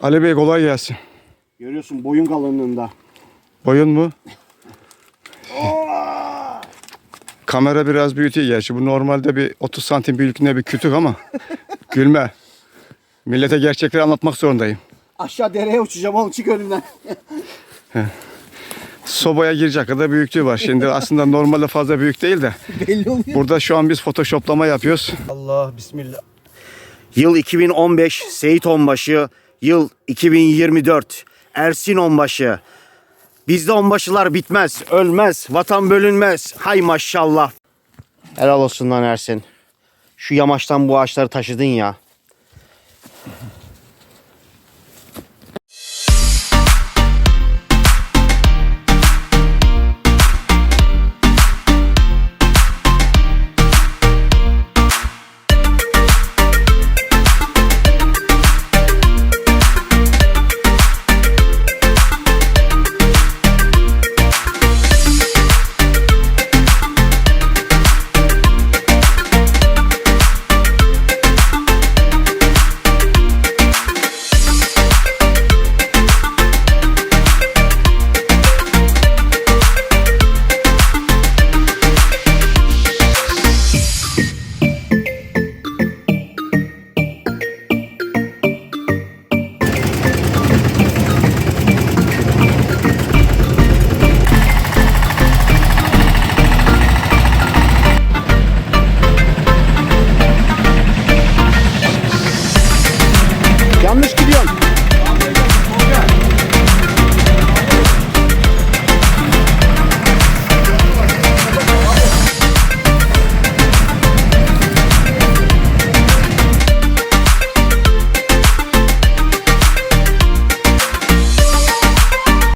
Ali Bey kolay gelsin. Görüyorsun boyun kalınlığında. Boyun mu? Kamera biraz büyütüyor gerçi. Bu normalde bir 30 santim büyüklüğünde bir kütük ama gülme. Millete gerçekleri anlatmak zorundayım. Aşağı dereye uçacağım oğlum çık önümden. Sobaya girecek kadar büyüklüğü var. Şimdi aslında normalde fazla büyük değil de. Belli oluyor. Burada şu an biz photoshoplama yapıyoruz. Allah bismillah. Yıl 2015 Seyit Onbaşı. Yıl 2024 Ersin Onbaşı. Bizde onbaşılar bitmez, ölmez, vatan bölünmez. Hay maşallah. Helal olsun lan Ersin. Şu yamaçtan bu ağaçları taşıdın ya. Yanlış gidiyorsun.